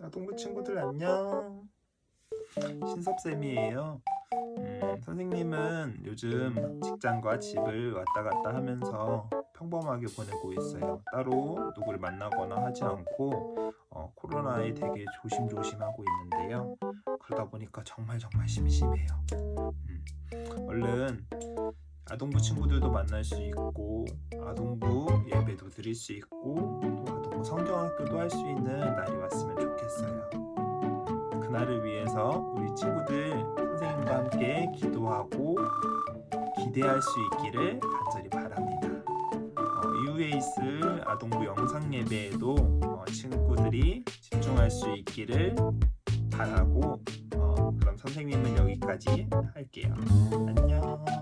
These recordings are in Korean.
아동부 친구들 안녕. 신섭쌤이에요. 음, 선생님은 요즘 직장과 집을 왔다 갔다 하면서 평범하게 보내고 있어요. 따로 누구를 만나거나 하지 않고 어, 코로나에 되게 조심조심하고 있는데요. 그러다 보니까 정말 정말 심심해요. 음, 얼른 아동부 친구들도 만날 수 있고 아동부 예배도 드릴 수 있고 또 아동부 성경학교도 할 수 있는 날이 왔으면 좋겠어요. 그날을 위해서 우리 친구들 선생님과 함께 기도하고 기대할 수 있기를 간절히 바랍니다. 어, 이후에 있을 아동부 영상 예배에도 어, 친구들이 집중할 수 있기를 바라고 어, 그럼 선생님은 여기까지 할게요. 안녕.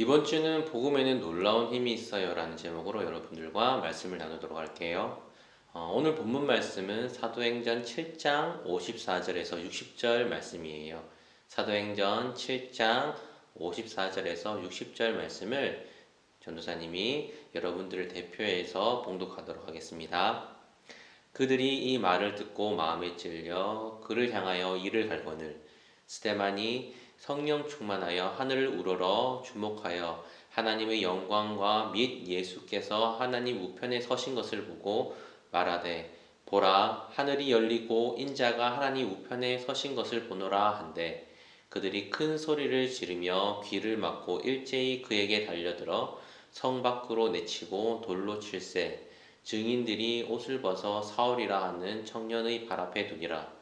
이번 주는 복음에는 놀라운 힘이 있어요라는 제목으로 여러분들과 말씀을 나누도록 할게요. 어, 오늘 본문 말씀은 사도행전 7장 54절에서 60절 말씀이에요. 사도행전 7장 54절에서 60절 말씀을 전도사님이 여러분들을 대표해서 봉독하도록 하겠습니다. 그들이 이 말을 듣고 마음에 찔려 그를 향하여 이를 갈거늘 스테반이 성령 충만하여 하늘을 우러러 주목하여 하나님의 영광과 및 예수께서 하나님 우편에 서신 것을 보고 말하되 보라 하늘이 열리고 인자가 하나님 우편에 서신 것을 보노라 한데 그들이 큰 소리를 지르며 귀를 막고 일제히 그에게 달려들어 성 밖으로 내치고 돌로 칠세. 증인들이 옷을 벗어 사울이라 하는 청년의 발 앞에 두니라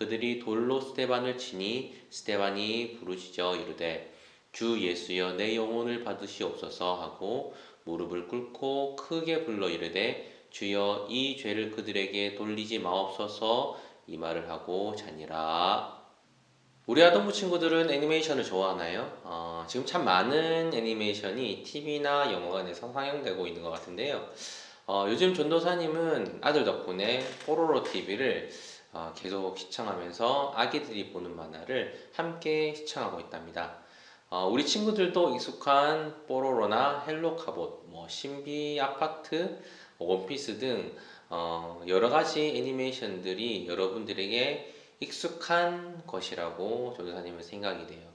그들이 돌로 스테반을 치니 스테반이 부르짖어 이르되 주 예수여 내 영혼을 받으시옵소서 하고 무릎을 꿇고 크게 불러 이르되 주여 이 죄를 그들에게 돌리지 마옵소서 이 말을 하고 자니라. 우리 아동부 친구들은 애니메이션을 좋아하나요? 어, 지금 참 많은 애니메이션이 TV나 영화관에서 상영되고 있는 것 같은데요. 어, 요즘 전도사님은 아들 덕분에 뽀로로 TV를 어, 계속 시청하면서 아기들이 보는 만화를 함께 시청하고 있답니다. 어, 우리 친구들도 익숙한 뽀로로나 헬로 카봇, 뭐 신비 아파트, 원피스 등 어, 여러 가지 애니메이션들이 여러분들에게 익숙한 것이라고 조교사님은 생각이 돼요.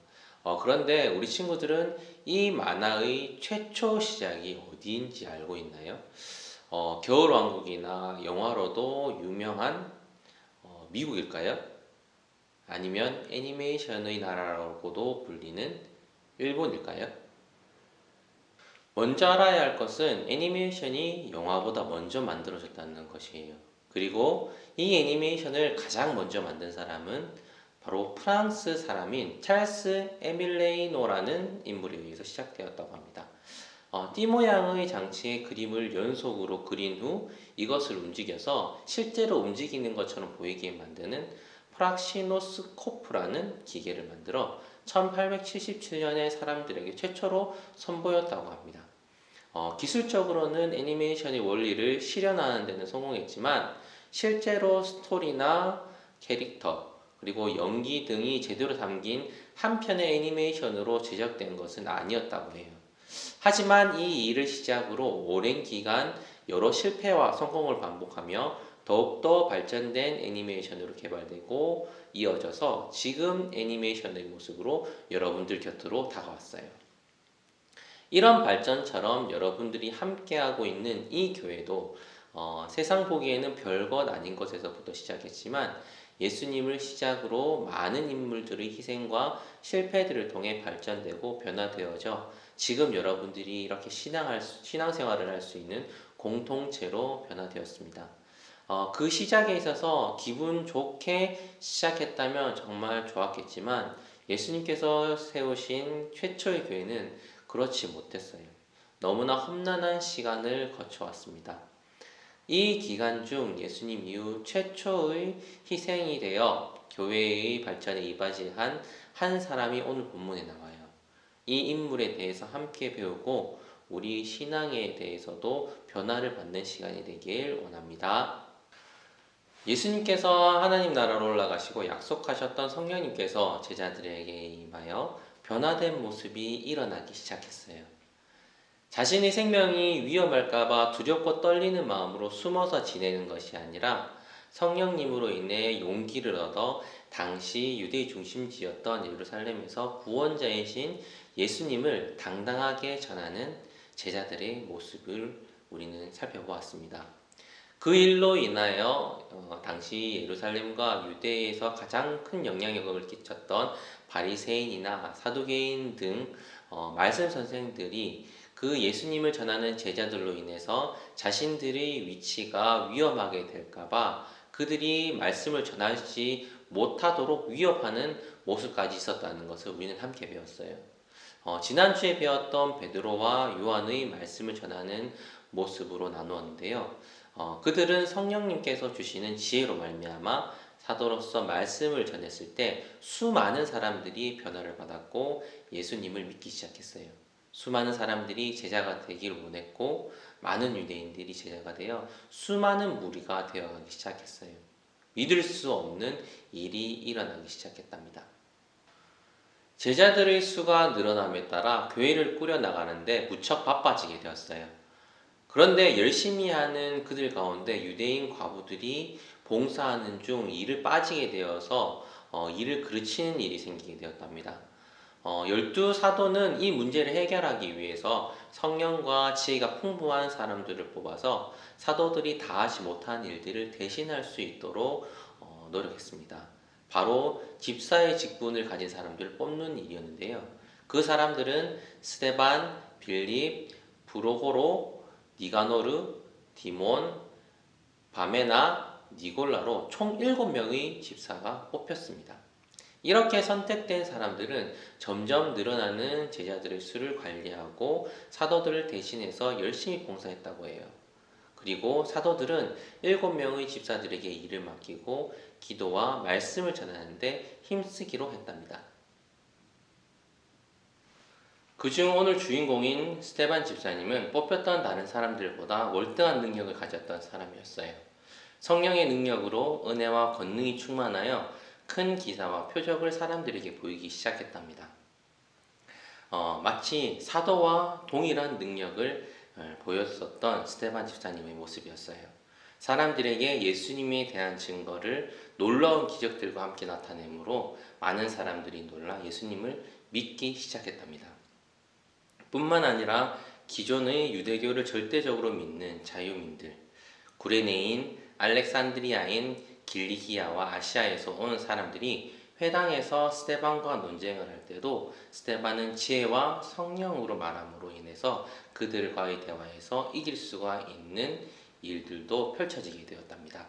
어, 그런데 우리 친구들은 이 만화의 최초 시작이 어디인지 알고 있나요? 어, 겨울왕국이나 영화로도 유명한 어, 미국일까요? 아니면 애니메이션의 나라라고도 불리는 일본일까요? 먼저 알아야 할 것은 애니메이션이 영화보다 먼저 만들어졌다는 것이에요. 그리고 이 애니메이션을 가장 먼저 만든 사람은 바로 프랑스 사람인 찰스 에밀레이노라는 인물에 의해서 시작되었다고 합니다. 어, 띠 모양의 장치의 그림을 연속으로 그린 후 이것을 움직여서 실제로 움직이는 것처럼 보이게 만드는 프락시노스코프라는 기계를 만들어 1877년에 사람들에게 최초로 선보였다고 합니다. 어, 기술적으로는 애니메이션의 원리를 실현하는 데는 성공했지만 실제로 스토리나 캐릭터 그리고 연기 등이 제대로 담긴 한 편의 애니메이션으로 제작된 것은 아니었다고 해요. 하지만 이 일을 시작으로 오랜 기간 여러 실패와 성공을 반복하며 더욱더 발전된 애니메이션으로 개발되고 이어져서 지금 애니메이션의 모습으로 여러분들 곁으로 다가왔어요. 이런 발전처럼 여러분들이 함께하고 있는 이 교회도 어, 세상 보기에는 별것 아닌 것에서부터 시작했지만 예수님을 시작으로 많은 인물들의 희생과 실패들을 통해 발전되고 변화되어져 지금 여러분들이 이렇게 신앙할 수- 신앙생활을 할 수 있는 공통체로 변화되었습니다. 어, 그 시작에 있어서 기분 좋게 시작했다면 정말 좋았겠지만 예수님께서 세우신 최초의 교회는 그렇지 못했어요. 너무나 험난한 시간을 거쳐왔습니다. 이 기간 중 예수님 이후 최초의 희생이 되어 교회의 발전에 이바지한 한 사람이 오늘 본문에 나와요. 이 인물에 대해서 함께 배우고 우리 신앙에 대해서도 변화를 받는 시간이 되길 원합니다. 예수님께서 하나님 나라로 올라가시고 약속하셨던 성령님께서 제자들에게 임하여 변화된 모습이 일어나기 시작했어요. 자신의 생명이 위험할까봐 두렵고 떨리는 마음으로 숨어서 지내는 것이 아니라 성령님으로 인해 용기를 얻어 당시 유대 중심지였던 예루살렘에서 구원자이신 예수님을 당당하게 전하는 제자들의 모습을 우리는 살펴보았습니다. 그 일로 인하여 어, 당시 예루살렘과 유대에서 가장 큰 영향력을 끼쳤던 바리새인이나 사두개인 등 어, 말씀 선생들이 그 예수님을 전하는 제자들로 인해서 자신들의 위치가 위험하게 될까봐 그들이 말씀을 전하지 못하도록 위협하는 모습까지 있었다는 것을 우리는 함께 배웠어요. 어, 지난주에 배웠던 베드로와 요한의 말씀을 전하는 모습으로 나누었는데요. 어, 그들은 성령님께서 주시는 지혜로 말미암아 사도로서 말씀을 전했을 때 수많은 사람들이 변화를 받았고 예수님을 믿기 시작했어요. 수많은 사람들이 제자가 되기를 원했고 많은 유대인들이 제자가 되어 수많은 무리가 되어가기 시작했어요. 믿을 수 없는 일이 일어나기 시작했답니다. 제자들의 수가 늘어남에 따라 교회를 꾸려 나가는데 무척 바빠지게 되었어요. 그런데 열심히 하는 그들 가운데 유대인 과부들이 봉사하는 중 일을 빠지게 되어서 어, 일을 그르치는 일이 생기게 되었답니다. 어, 열두 사도는 이 문제를 해결하기 위해서 성령과 지혜가 풍부한 사람들을 뽑아서 사도들이 다 하지 못한 일들을 대신할 수 있도록 어, 노력했습니다. 바로 집사의 직분을 가진 사람들을 뽑는 일이었는데요. 그 사람들은 스테반, 빌립, 브로고로, 니가노르, 디몬, 바메나, 니골라로 총 7명의 집사가 뽑혔습니다. 이렇게 선택된 사람들은 점점 늘어나는 제자들의 수를 관리하고 사도들을 대신해서 열심히 봉사했다고 해요. 그리고 사도들은 7명의 집사들에게 일을 맡기고 기도와 말씀을 전하는데 힘쓰기로 했답니다. 그중 오늘 주인공인 스테반 집사님은 뽑혔던 다른 사람들보다 월등한 능력을 가졌던 사람이었어요. 성령의 능력으로 은혜와 권능이 충만하여 큰 기사와 표적을 사람들에게 보이기 시작했답니다. 어, 마치 사도와 동일한 능력을 어, 보였었던 스테반 집사님의 모습이었어요. 사람들에게 예수님에 대한 증거를 놀라운 기적들과 함께 나타내므로 많은 사람들이 놀라 예수님을 믿기 시작했답니다. 뿐만 아니라 기존의 유대교를 절대적으로 믿는 자유민들, 구레네인, 알렉산드리아인, 길리기아와 아시아에서 온 사람들이 회당에서 스테반과 논쟁을 할 때도 스테반은 지혜와 성령으로 말함으로 인해서 그들과의 대화에서 이길 수가 있는 일들도 펼쳐지게 되었답니다.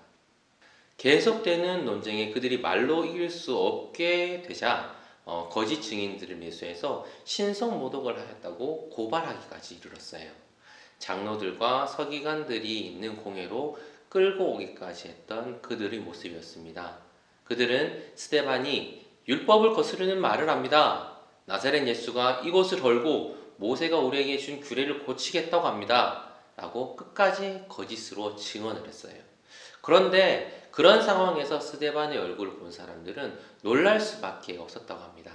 계속되는 논쟁에 그들이 말로 이길 수 없게 되자 어, 거짓 증인들을 매수해서 신성 모독을 하였다고 고발하기까지 이르렀어요. 장로들과 서기관들이 있는 공회로 끌고 오기까지 했던 그들의 모습이었습니다. 그들은 스테반이 율법을 거스르는 말을 합니다. 나사렛 예수가 이곳을 헐고 모세가 우리에게 준 규례를 고치겠다고 합니다. 라고 끝까지 거짓으로 증언을 했어요. 그런데 그런 상황에서 스데반의 얼굴을 본 사람들은 놀랄 수밖에 없었다고 합니다.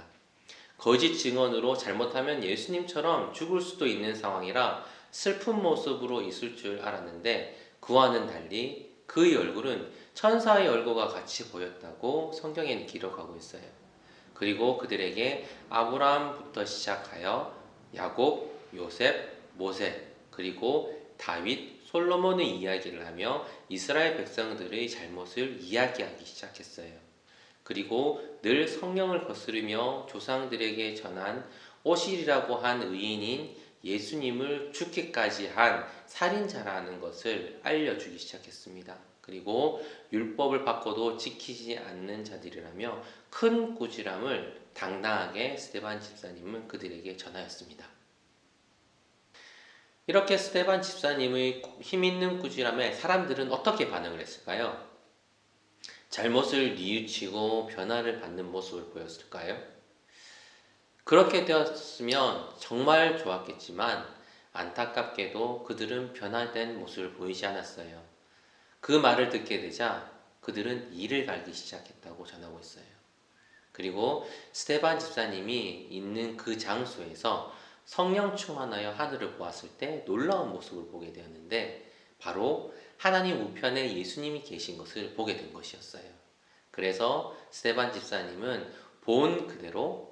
거짓 증언으로 잘못하면 예수님처럼 죽을 수도 있는 상황이라 슬픈 모습으로 있을 줄 알았는데 그와는 달리 그의 얼굴은 천사의 얼굴과 같이 보였다고 성경에는 기록하고 있어요. 그리고 그들에게 아브라함부터 시작하여 야곱, 요셉, 모세, 그리고 다윗, 솔로몬의 이야기를 하며 이스라엘 백성들의 잘못을 이야기하기 시작했어요. 그리고 늘 성령을 거스르며 조상들에게 전한 오실이라고 한 의인인 예수님을 죽기까지 한 살인자라는 것을 알려주기 시작했습니다. 그리고 율법을 받고도 지키지 않는 자들이라며 큰 꾸지람을 당당하게 스테반 집사님은 그들에게 전하였습니다. 이렇게 스테반 집사님의 힘있는 꾸지람에 사람들은 어떻게 반응을 했을까요? 잘못을 뉘우치고 변화를 받는 모습을 보였을까요? 그렇게 되었으면 정말 좋았겠지만 안타깝게도 그들은 변화된 모습을 보이지 않았어요. 그 말을 듣게 되자 그들은 이를 갈기 시작했다고 전하고 있어요. 그리고 스테반 집사님이 있는 그 장소에서 성령 충만하여 하늘을 보았을 때 놀라운 모습을 보게 되었는데 바로 하나님 우편에 예수님이 계신 것을 보게 된 것이었어요. 그래서 스테반 집사님은 본 그대로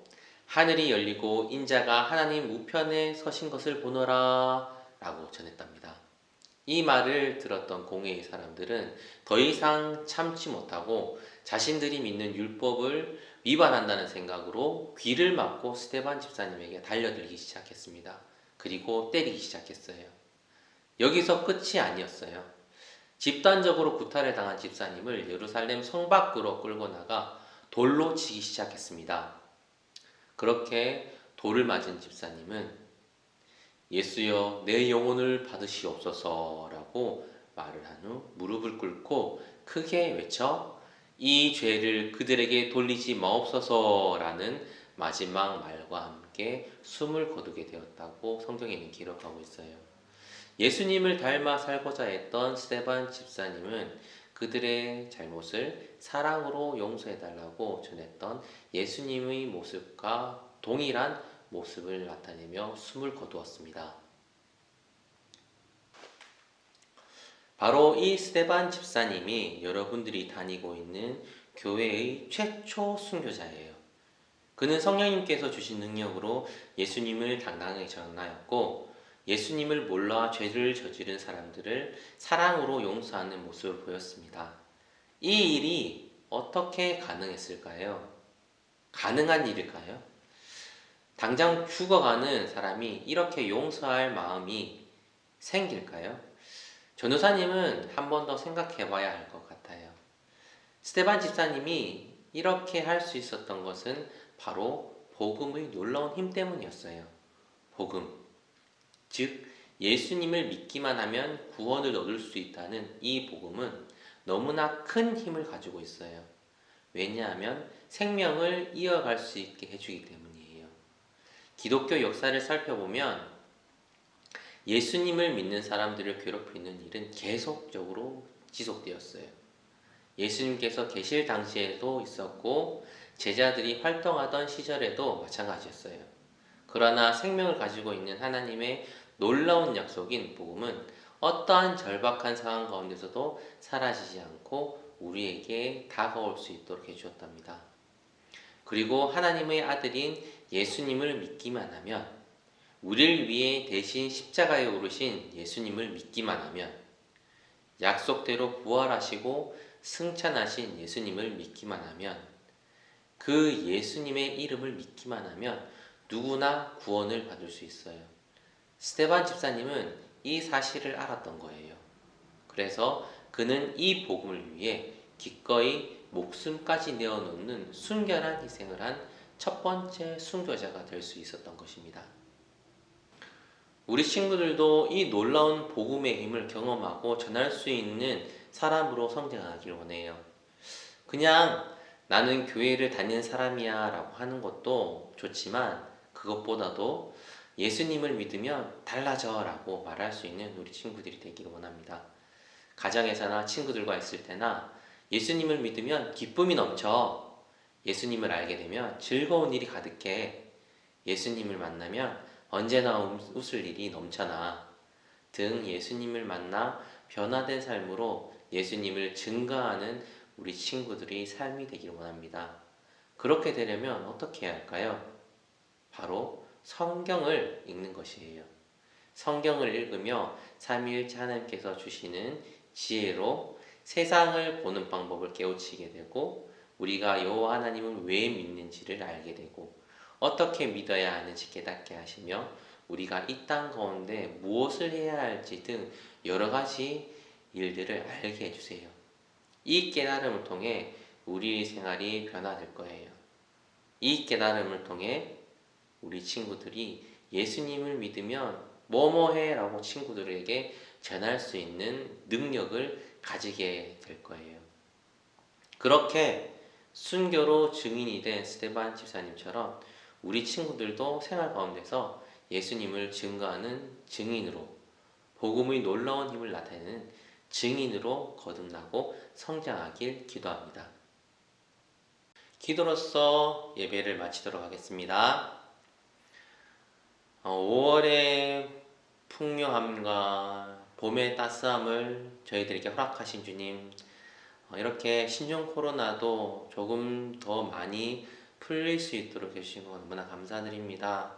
하늘이 열리고 인자가 하나님 우편에 서신 것을 보노라 라고 전했답니다. 이 말을 들었던 공회의 사람들은 더 이상 참지 못하고 자신들이 믿는 율법을 위반한다는 생각으로 귀를 막고 스테반 집사님에게 달려들기 시작했습니다. 그리고 때리기 시작했어요. 여기서 끝이 아니었어요. 집단적으로 구타를 당한 집사님을 예루살렘 성 밖으로 끌고 나가 돌로 치기 시작했습니다. 그렇게 돌을 맞은 집사님은 예수여 내 영혼을 받으시옵소서라고 말을 한 후 무릎을 꿇고 크게 외쳐 이 죄를 그들에게 돌리지 마옵소서라는 마지막 말과 함께 숨을 거두게 되었다고 성경에는 기록하고 있어요. 예수님을 닮아 살고자 했던 스테반 집사님은 그들의 잘못을 사랑으로 용서해달라고 전했던 예수님의 모습과 동일한 모습을 나타내며 숨을 거두었습니다. 바로 이 스테반 집사님이 여러분들이 다니고 있는 교회의 최초 순교자예요. 그는 성령님께서 주신 능력으로 예수님을 당당하게 전하였고 예수님을 몰라 죄를 저지른 사람들을 사랑으로 용서하는 모습을 보였습니다. 이 일이 어떻게 가능했을까요? 가능한 일일까요? 당장 죽어가는 사람이 이렇게 용서할 마음이 생길까요? 전도사님은 한 번 더 생각해 봐야 할 것 같아요. 스테반 집사님이 이렇게 할 수 있었던 것은 바로 복음의 놀라운 힘 때문이었어요. 복음. 즉, 예수님을 믿기만 하면 구원을 얻을 수 있다는 이 복음은 너무나 큰 힘을 가지고 있어요. 왜냐하면 생명을 이어갈 수 있게 해주기 때문이에요. 기독교 역사를 살펴보면 예수님을 믿는 사람들을 괴롭히는 일은 계속적으로 지속되었어요. 예수님께서 계실 당시에도 있었고 제자들이 활동하던 시절에도 마찬가지였어요. 그러나 생명을 가지고 있는 하나님의 놀라운 약속인 복음은 어떠한 절박한 상황 가운데서도 사라지지 않고 우리에게 다가올 수 있도록 해주었답니다. 그리고 하나님의 아들인 예수님을 믿기만 하면 우리를 위해 대신 십자가에 오르신 예수님을 믿기만 하면 약속대로 부활하시고 승천하신 예수님을 믿기만 하면 그 예수님의 이름을 믿기만 하면 누구나 구원을 받을 수 있어요. 스테반 집사님은 이 사실을 알았던 거예요. 그래서 그는 이 복음을 위해 기꺼이 목숨까지 내어놓는 순결한 희생을 한 첫 번째 순교자가 될 수 있었던 것입니다. 우리 친구들도 이 놀라운 복음의 힘을 경험하고 전할 수 있는 사람으로 성장하길 원해요. 그냥 나는 교회를 다니는 사람이야 라고 하는 것도 좋지만 그것보다도 예수님을 믿으면 달라져 라고 말할 수 있는 우리 친구들이 되기를 원합니다. 가정에서나 친구들과 있을 때나 예수님을 믿으면 기쁨이 넘쳐 예수님을 알게 되면 즐거운 일이 가득해 예수님을 만나면 언제나 웃을 일이 넘쳐나 등 예수님을 만나 변화된 삶으로 예수님을 증거하는 우리 친구들이 삶이 되기를 원합니다. 그렇게 되려면 어떻게 해야 할까요? 바로 성경을 읽는 것이에요. 성경을 읽으며 삼위일체 하나님께서 주시는 지혜로 세상을 보는 방법을 깨우치게 되고 우리가 여호와 하나님을 왜 믿는지를 알게 되고 어떻게 믿어야 하는지 깨닫게 하시며 우리가 이 땅 가운데 무엇을 해야 할지 등 여러 가지 일들을 알게 해주세요. 이 깨달음을 통해 우리 생활이 변화될 거예요. 이 깨달음을 통해 우리 친구들이 예수님을 믿으면 뭐뭐해 라고 친구들에게 전할 수 있는 능력을 가지게 될 거예요. 그렇게 순교로 증인이 된 스테반 집사님처럼 우리 친구들도 생활 가운데서 예수님을 증거하는 증인으로 복음의 놀라운 힘을 나타내는 증인으로 거듭나고 성장하길 기도합니다. 기도로서 예배를 마치도록 하겠습니다. 5월의 풍요함과 봄의 따스함을 저희들에게 허락하신 주님, 어, 이렇게 신종 코로나도 조금 더 많이 풀릴 수 있도록 해주신 것 너무나 감사드립니다.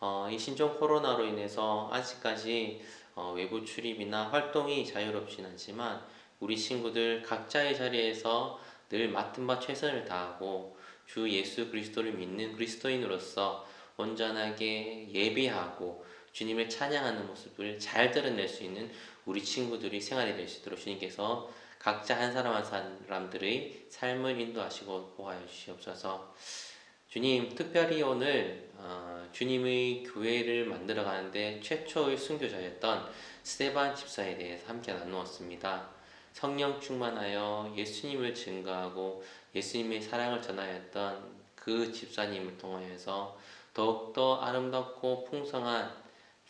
어, 이 신종 코로나로 인해서 아직까지 어, 외부 출입이나 활동이 자유롭진 않지만 우리 친구들 각자의 자리에서 늘 맡은 바 최선을 다하고 주 예수 그리스도를 믿는 그리스도인으로서 온전하게 예배하고 주님을 찬양하는 모습을 잘 드러낼 수 있는 우리 친구들이 생활이 될 수 있도록 주님께서 각자 한 사람 한 사람들의 삶을 인도하시고 보호하여 주시옵소서. 주님, 특별히 오늘 어, 주님의 교회를 만들어 가는데 최초의 순교자였던 스테반 집사에 대해서 함께 나누었습니다. 성령 충만하여 예수님을 증거하고 예수님의 사랑을 전하였던 그 집사님을 통하여서 더욱더 아름답고 풍성한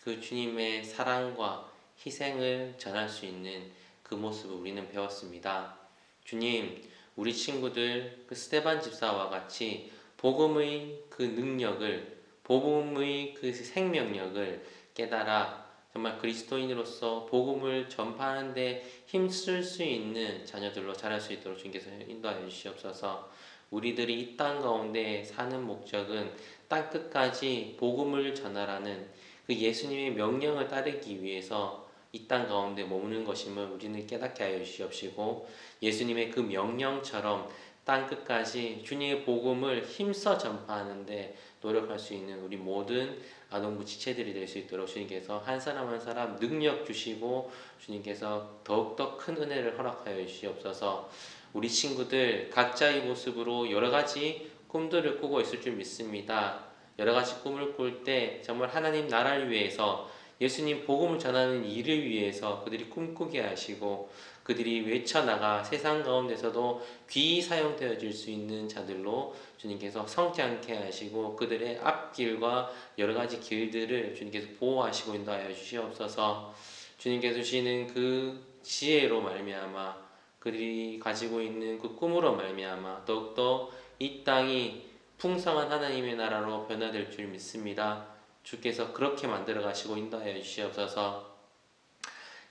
그 주님의 사랑과 희생을 전할 수 있는 그 모습을 우리는 배웠습니다. 주님, 우리 친구들 그 스테반 집사와 같이 복음의 그 능력을 복음의 그 생명력을 깨달아 정말 그리스도인으로서 복음을 전파하는데 힘쓸 수 있는 자녀들로 자랄 수 있도록 주님께서 인도하여 주시옵소서. 우리들이 이 땅 가운데 사는 목적은 땅 끝까지 복음을 전하라는 그 예수님의 명령을 따르기 위해서 이 땅 가운데 머무는 것임을 우리는 깨닫게 하여 주시옵시고 예수님의 그 명령처럼 땅 끝까지 주님의 복음을 힘써 전파하는데 노력할 수 있는 우리 모든 아동부 지체들이 될 수 있도록 주님께서 한 사람 한 사람 능력 주시고 주님께서 더욱더 큰 은혜를 허락하여 주시옵소서 우리 친구들 각자의 모습으로 여러 가지 꿈들을 꾸고 있을 줄 믿습니다. 여러 가지 꿈을 꿀 때 정말 하나님 나라를 위해서 예수님 복음을 전하는 일을 위해서 그들이 꿈꾸게 하시고 그들이 외쳐나가 세상 가운데서도 귀히 사용되어질 수 있는 자들로 주님께서 성장케 하시고 그들의 앞길과 여러 가지 길들을 주님께서 보호하시고 인도하여 주시옵소서 주님께서 주시는 그 지혜로 말미암아 그들이 가지고 있는 그 꿈으로 말미암아 더욱더 이 땅이 풍성한 하나님의 나라로 변화될 줄 믿습니다. 주께서 그렇게 만들어 가시고 인도하여 주시옵소서.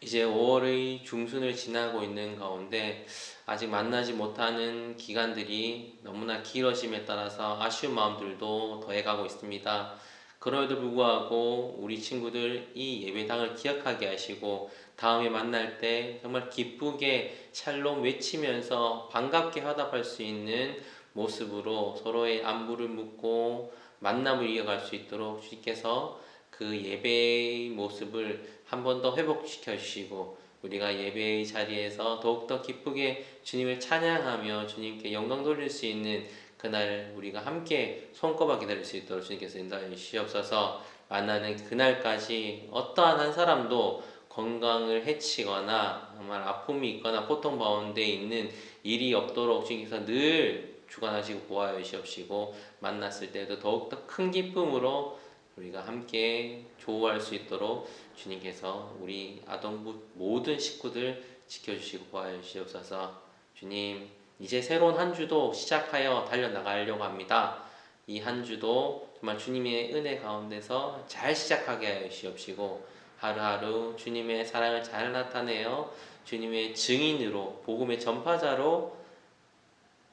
이제 5월의 중순을 지나고 있는 가운데 아직 만나지 못하는 기간들이 너무나 길어짐에 따라서 아쉬운 마음들도 더해가고 있습니다. 그럼에도 불구하고 우리 친구들 이 예배당을 기억하게 하시고 다음에 만날 때 정말 기쁘게 샬롬 외치면서 반갑게 화답할 수 있는 모습으로 서로의 안부를 묻고 만남을 이어갈 수 있도록 주님께서 그 예배의 모습을 한 번 더 회복시켜 주시고 우리가 예배의 자리에서 더욱더 기쁘게 주님을 찬양하며 주님께 영광 돌릴 수 있는 그날 우리가 함께 손꼽아 기다릴 수 있도록 주님께서 인도하여 주시옵소서. 만나는 그날까지 어떠한 한 사람도 건강을 해치거나 정말 아픔이 있거나 고통 가운데 있는 일이 없도록 주님께서 늘 주관하시고 보호하여 주시옵시고 만났을 때도 더욱더 큰 기쁨으로 우리가 함께 조우할 수 있도록 주님께서 우리 아동부 모든 식구들 지켜주시고 보호하여 주시옵소서 주님 이제 새로운 한 주도 시작하여 달려나가려고 합니다. 이 한 주도 정말 주님의 은혜 가운데서 잘 시작하게 하여 주시옵시고 하루하루 주님의 사랑을 잘 나타내어 주님의 증인으로 복음의 전파자로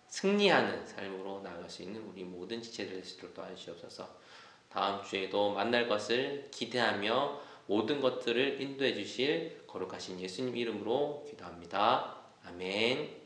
승리하는 삶으로 나아갈 수 있는 우리 모든 지체들 될수 있도록 도와주시옵소서. 다음 주에도 만날 것을 기대하며 모든 것들을 인도해 주실 거룩하신 예수님 이름으로 기도합니다. 아멘.